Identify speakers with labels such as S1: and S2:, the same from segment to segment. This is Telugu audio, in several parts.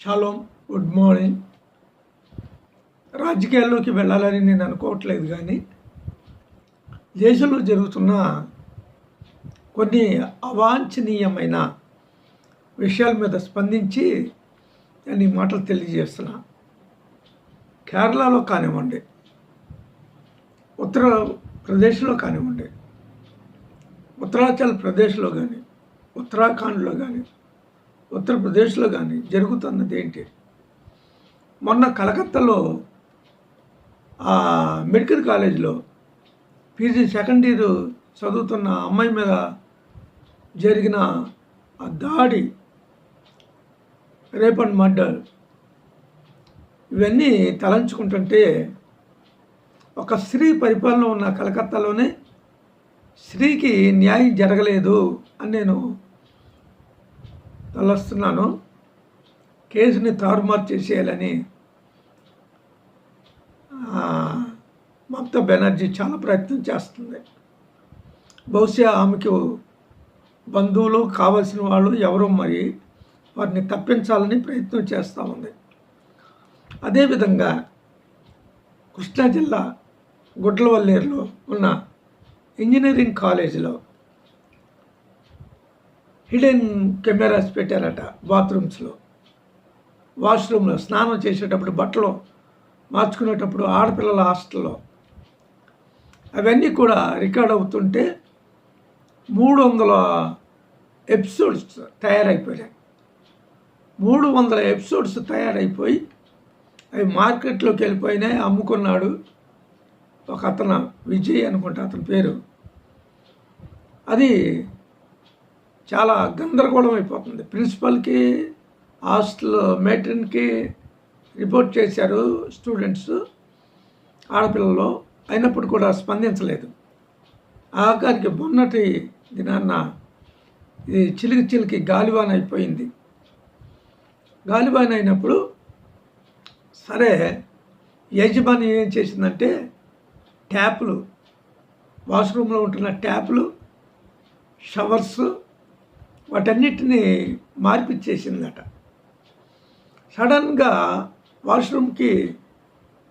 S1: Shalom good morning. రాజకీయాల్లోకి వెళ్ళాలని నేను అనుకోవట్లేదు కానీ దేశంలో జరుగుతున్న కొన్ని అవాంఛనీయమైన విషయాల మీద స్పందించి నేను ఈ మాటలు తెలియజేస్తున్నా. కేరళలో కానివ్వండి ఉత్తరప్రదేశ్లో కానివ్వండి ఉత్తరాచల్ ప్రదేశ్లో కానీ ఉత్తరాఖండ్లో కానీ ఉత్తరప్రదేశ్లో కానీ జరుగుతున్నది ఏంటి? మొన్న కలకత్తాలో ఆ మెడికల్ కాలేజీలో పీజీ సెకండ్ ఇయర్ చదువుతున్న అమ్మాయి మీద జరిగిన ఆ దాడి రేప్ అండ్ మర్డర్ ఇవన్నీ తలంచుకుంటుంటే ఒక స్త్రీ పరిపాలన ఉన్న కలకత్తాలోనే స్త్రీకి న్యాయం జరగలేదు అని నేను తలస్తున్నాను. కేసుని తారుమారు చేసేయాలని మమతా బెనర్జీ చాలా ప్రయత్నం చేస్తుంది. బహుశా ఆమెకు బంధువులు కావలసిన వాళ్ళు ఎవరో మరి వారిని తప్పించాలని ప్రయత్నం చేస్తూ ఉంది. అదేవిధంగా కృష్ణా జిల్లా గుడ్లవల్లేరులో ఉన్న ఇంజనీరింగ్ కాలేజీలో హిడెన్ కెమెరాస్ పెట్టారట బాత్రూమ్స్లో. వాష్రూమ్లో స్నానం చేసేటప్పుడు బట్టలు మార్చుకునేటప్పుడు ఆడపిల్లల హాస్టల్లో. అవన్నీ కూడా రికార్డ్ అవుతుంటే మూడు వందల ఎపిసోడ్స్ తయారైపోయాయి మూడు వందల ఎపిసోడ్స్ తయారైపోయి అవి మార్కెట్లోకి వెళ్ళిపోయినాయి. అమ్ముకున్నాడు ఒక అతను విజయ్ అనుకుంటా అతని పేరు. అది చాలా గందరగోళం అయిపోతుంది. ప్రిన్సిపల్కి హాస్టల్ మేట్రిన్కి రిపోర్ట్ చేశారు స్టూడెంట్స్ ఆడపిల్లలు. అయినప్పుడు కూడా స్పందించలేదు. ఆఖరికి మొన్నటి దినాన్న ఇది చిలికి చిలికి గాలివాన్ అయిపోయింది. గాలివాన్ అయినప్పుడు సరే యజమాని ఏం చేసిందంటే ట్యాపులు వాష్రూమ్లో ఉంటున్న ట్యాపులు షవర్స్ వాటన్నిటిని మార్పిచ్చేసిందట. సడన్గా వాష్రూమ్కి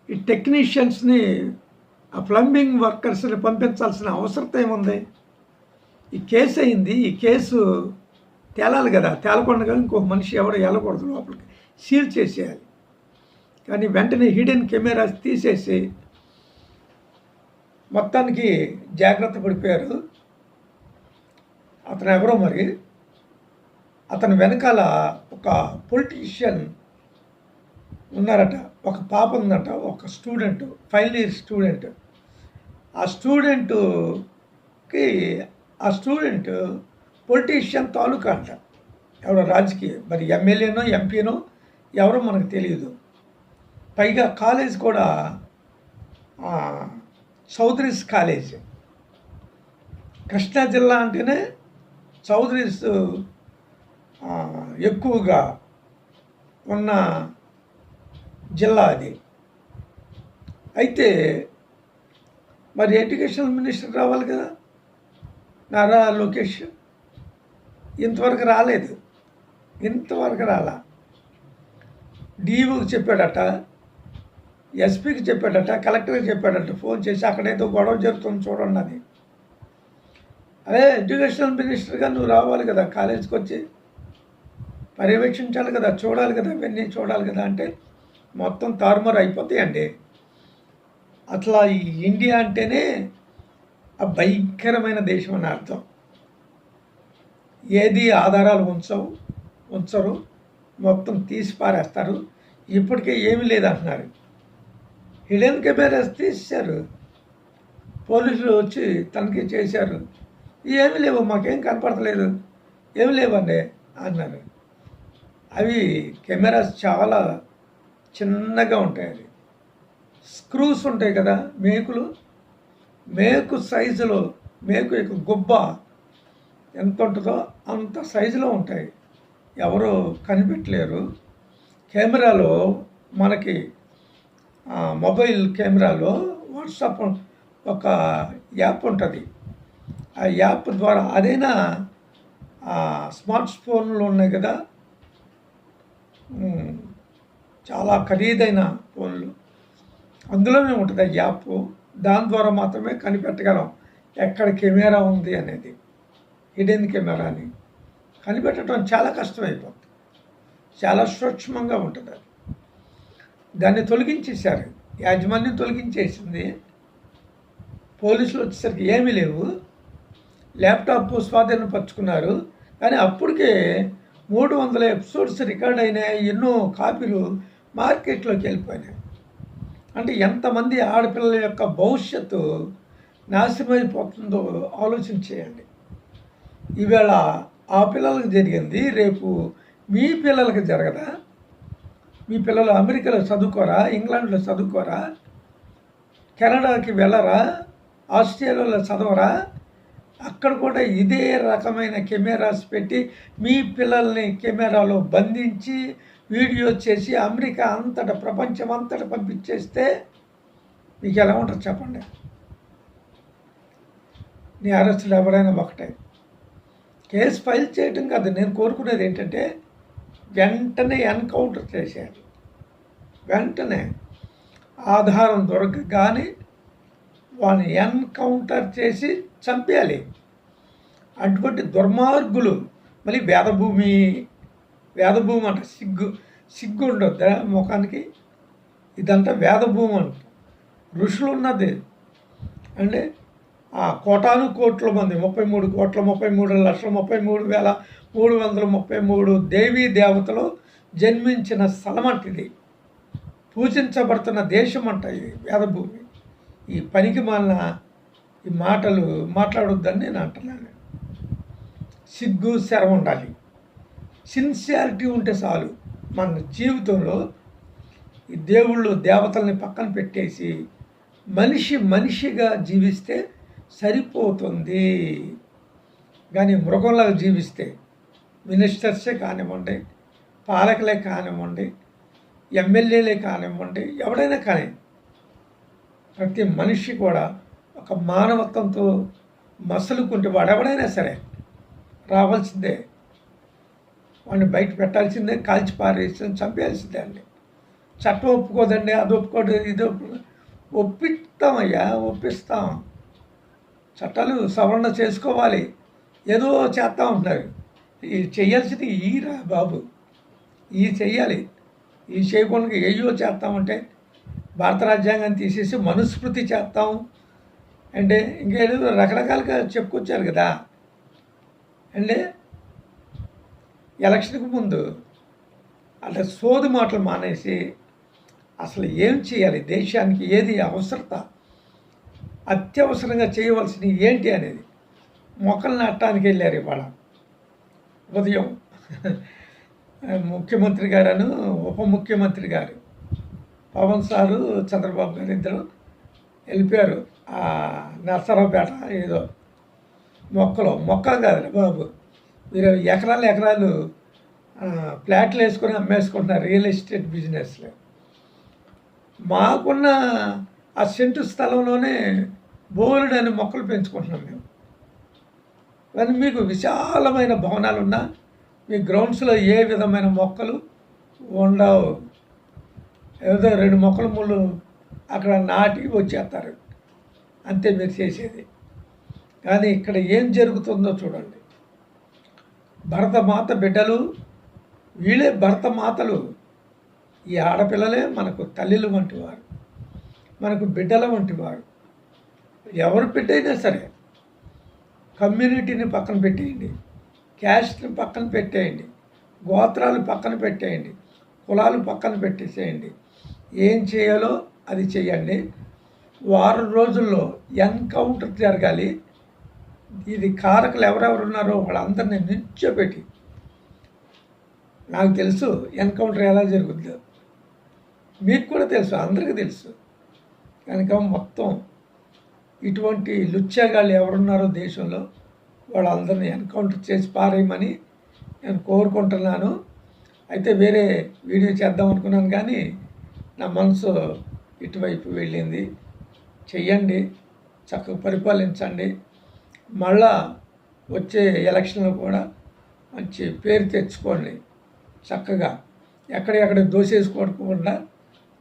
S1: ఈ టెక్నీషియన్స్ని ఆ ప్లంబింగ్ వర్కర్స్ని పంపించాల్సిన అవసరం ఏముంది? ఈ కేసు అయింది. ఈ కేసు తేలాలి కదా. తేలకుండా ఇంకొక మనిషి ఎవడో వెళ్ళకూడదు లోపలికి. సీల్ చేసేయాలి. కానీ వెంటనే హిడెన్ కెమెరాస్ తీసేసి మొత్తానికి జాగ్రత్త పడిపోయారు. అతను ఎవరో మరి? అతని వెనకాల ఒక పొలిటీషియన్ ఉన్నారట ఒక పాప ఉందట ఒక స్టూడెంట్ ఫైనల్ ఇయర్ స్టూడెంట్ ఆ స్టూడెంట్కి ఆ స్టూడెంట్ పొలిటీషియన్ తాలూకా అంట. ఎవరో రాజకీయ మరి ఎమ్మెల్యేనో ఎంపీనో ఎవరో మనకు తెలియదు. పైగా కాలేజ్ కూడా చౌదరీస్ కాలేజ్ కృష్ణా జిల్లా అంటేనే చౌదరీస్ ఎక్కువగా ఉన్న జిల్లా అది. అయితే మరి ఎడ్యుకేషన్ మినిస్టర్ రావాలి కదా? నారా లోకేష్ ఇంతవరకు రాలేదు. ఇంతవరకు రాలా. డిఓకి చెప్పాడట ఎస్పీకి చెప్పాడట కలెక్టర్కి చెప్పాడట ఫోన్ చేసి అక్కడ ఏదో గొడవ జరుగుతుంది చూడండి అది అదే ఎడ్యుకేషనల్ మినిస్టర్గా నువ్వు రావాలి కదా కాలేజీకి వచ్చి? పర్యవేక్షించాలి కదా చూడాలి కదా ఇవన్నీ చూడాలి కదా అంటే మొత్తం తారుమారు అయిపోతాయండి. అట్లా ఈ ఇండియా అంటేనే ఆ భయంకరమైన దేశం అని అర్థం. ఏది ఆధారాలు ఉంచవు ఉంచరు మొత్తం తీసి పారేస్తారు. ఇప్పటికే ఏమీ లేదంటున్నారు. హిడెన్ కెమెరాస్ తీసేశారు. పోలీసులు వచ్చి తనిఖీ చేశారు. ఏమి లేవు మాకేం కనపడతలేదు. ఏమి లేవండి అన్నారు అవి కెమెరాస్ చాలా చిన్నగా ఉంటాయి అవి. స్క్రూస్ ఉంటాయి కదా మేకులు. మేకు సైజులో మేకు యొక్క గుబ్బ ఎంత ఉంటుందో అంత సైజులో ఉంటాయి. ఎవరు కనిపెట్టలేరు. కెమెరాలో మనకి మొబైల్ కెమెరాలో వాట్సాప్ ఒక యాప్ ఉంటుంది. ఆ యాప్ ద్వారా అదైనా స్మార్ట్ ఫోన్లు ఉన్నాయి కదా చాలా ఖరీదైన ఫోన్లు. అందులోనే ఉంటుంది ఆ యాప్. దాని ద్వారా మాత్రమే కనిపెట్టగలం ఎక్కడ కెమెరా ఉంది అనేది. హిడెన్ కెమెరా అని. కనిపెట్టడం చాలా కష్టమైపోతుంది చాలా సూక్ష్మంగా ఉంటుంది అది. దాన్ని తొలగించేశారు. యాజమాన్యం తొలగించేసింది. పోలీసులు వచ్చేసరికి ఏమీ లేవు. ల్యాప్టాప్ స్వాధీనపరుచుకున్నారు కానీ అప్పటికే మూడు వందల ఎపిసోడ్స్ రికార్డ్ అయినాయి ఎన్నో కాపీలు మార్కెట్లోకి వెళ్ళిపోయినాయి. అంటే ఎంతమంది ఆడపిల్లల యొక్క భవిష్యత్తు నాశనమైపోతుందో ఆలోచన చేయండి. ఈవేళ ఆ పిల్లలకు జరిగింది రేపు మీ పిల్లలకి జరగదా? మీ పిల్లలు అమెరికాలో చదువుకోరా ఇంగ్లాండ్లో చదువుకోరా? కెనడాకి వెళ్ళరా? ఆస్ట్రేలియాలో చదవరా? అక్కడ కూడా ఇదే రకమైన కెమెరాస్ పెట్టి మీ పిల్లల్ని కెమెరాలో బంధించి వీడియో చేసి అమెరికా అంతటా ప్రపంచం అంతటా పంపించేస్తే మీకు ఎలా ఉంటుంది చెప్పండి. నీ అరెస్టులు ఎవరైనా ఒకటే. కేసు ఫైల్ చేయటం కాదు నేను కోరుకునేది ఏంటంటే వెంటనే ఎన్కౌంటర్ చేశారు వెంటనే ఆధారం దొరకగానే వాళ్ళని ఎన్కౌంటర్ చేసి చంపేయాలి. అటువంటి దుర్మార్గులు మళ్ళీ వేదభూమి వేదభూమి అంట సిగ్గు సిగ్గు ఉండొద్దా ముఖానికి ఇదంతా వేదభూమి అంట. ఋషులు ఉన్నది. అంటే ఆ కోటాను కోట్ల మంది ముప్పై మూడు కోట్ల ముప్పై మూడు లక్షల ముప్పై మూడు వేల మూడు వందల ముప్పై మూడు దేవీ దేవతలు జన్మించిన స్థలం అంటది పూజించబడుతున్న దేశం అంట ఇది వేదభూమి. ఈ పనికి మాలిన ఈ మాటలు మాట్లాడొద్దని నేను అంటున్నాను. సిగ్గు శరం ఉండాలి. సిన్సియారిటీ ఉంటే చాలు. మన జీవితంలో ఈ దేవుళ్ళు దేవతల్ని పక్కన పెట్టేసి మనిషి మనిషిగా జీవిస్తే సరిపోతుంది. కానీ మృగంలాగా జీవిస్తే మినిస్టర్సే కానివ్వండి పాలకులే కానివ్వండి ఎమ్మెల్యేలే కానివ్వండి ఎవడైనా కానీ ప్రతి మనిషి కూడా ఒక మానవత్వంతో మసలుకుంటే వాడెవడైనా సరే రావాల్సిందే. వాడిని బయట పెట్టాల్సిందే కాల్చి పారేసి చంపేయాల్సిందే అండి. చట్టం ఒప్పుకోదండి అది ఒప్పుకోదు ఇది ఒప్పిస్తామయ్యా ఒప్పిస్తాం. చట్టాలు సవరణ చేసుకోవాలి. ఏదో చేస్తా ఉంటారు ఈ చేయాల్సింది ఈ రా బాబు. ఈ చెయ్యాలి ఈ చేయకుండా ఏయో చేస్తామంటే భారత రాజ్యాంగాన్ని తీసేసి మనుస్మృతి చేస్తాం. అంటే ఇంకేదో రకరకాలుగా చెప్పుకొచ్చారు కదా. అంటే ఎలక్షన్కి ముందు అట్లా సోది మాటలు మానేసి అసలు ఏం చేయాలి? దేశానికి ఏది అవసరత? అత్యవసరంగా చేయవలసినవి ఏంటి అనేది. మొక్కలు నాటడానికి వెళ్ళారు ఇవాళ. ఉదయం ముఖ్యమంత్రి గారు ఉప ముఖ్యమంత్రి గారు. పవన్ సారు చంద్రబాబు గారు ఇద్దరు వెళ్ళిపోయారు. ఆ నర్సరావుపేట ఏదో మొక్కలు మొక్కలు కాదు బాబు. మీరు ఎకరాలు ఎకరాలు ఫ్లాట్లు వేసుకొని అమ్మేసుకుంటున్నారు రియల్ ఎస్టేట్ బిజినెస్లో. మాకున్న ఆ సెంటు స్థలంలోనే బోర్డు అనే మొక్కలు పెంచుకుంటున్నాం మేము. కానీ మీకు విశాలమైన భవనాలు ఉన్నా మీ గ్రౌండ్స్లో ఏ విధమైన మొక్కలు ఉండవు. ఏదో రెండు మొక్కలు ముళ్ళు అక్కడ నాటి వచ్చేస్తారు. అంతే మీరు చేసేది. కానీ ఇక్కడ ఏం జరుగుతుందో చూడండి. భరతమాత బిడ్డలు వీళ్ళే భరతమాతలు. ఈ ఆడపిల్లలే మనకు తల్లిలు వంటి వారు. మనకు బిడ్డల వంటి వారు. ఎవరు బిడ్డైనా సరే కమ్యూనిటీని పక్కన పెట్టేయండి. క్యాస్ట్ని పక్కన పెట్టేయండి. గోత్రాలు పక్కన పెట్టేయండి. కులాలు పక్కన పెట్టేసేయండి. ఏం చేయాలో అది చేయండి. వారం రోజుల్లో ఎన్కౌంటర్ జరగాలి. ఇది కారకులు ఎవరెవరు ఉన్నారో వాళ్ళందరినీ నిల్చోబెట్టి. నాకు తెలుసు ఎన్కౌంటర్ ఎలా జరుగుతుందో మీకు కూడా తెలుసు అందరికీ తెలుసు. కనుక మొత్తం ఇటువంటి లుచ్చగాళ్ళు ఎవరున్నారో దేశంలో వాళ్ళందరినీ ఎన్కౌంటర్ చేసి పారేయమని నేను కోరుకుంటున్నాను. అయితే వేరే వీడియో చేద్దాం అనుకున్నాను కానీ నా మనసు ఇటువైపు వెళ్ళింది. చెయ్యండి చక్కగా పరిపాలించండి. మళ్ళా వచ్చే ఎలక్షన్లో కూడా మంచి పేరు తెచ్చుకోండి. చక్కగా ఎక్కడెక్కడ దోసేసుకోకుండా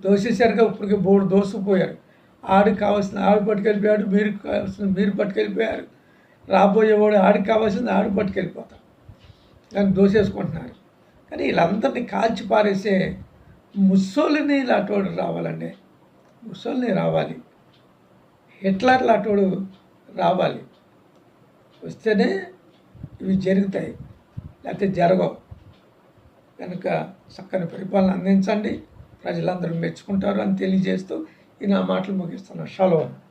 S1: దోసేసరిగా ఇప్పటికే బోర్డు దోసుకుపోయారు. ఆడికి కావాల్సిన ఆడు పట్టుకెళ్ళిపోయాడు మీరు కావాల్సిన మీరు పట్టుకెళ్ళిపోయారు. రాబోయేవాడు ఆడికి కావాల్సింది ఆడు పట్టుకెళ్ళిపోతారు దాన్ని దోసేసుకుంటున్నారు. కానీ వీళ్ళందరినీ కాల్చి పారేసే ముస్సోలిని లాంటివాడు రావాలండి ముస్సోలిని రావాలి. హిట్లర్ లాంటివాడు రావాలి. వస్తేనే ఇవి జరుగుతాయి. లేకపోతే జరగవు. కనుక చక్కని పరిపాలన అందించండి. ప్రజలందరూ మెచ్చుకుంటారు అని తెలియజేస్తూ ఈ నా మాటలు ముగిస్తున్నాను. షలోన్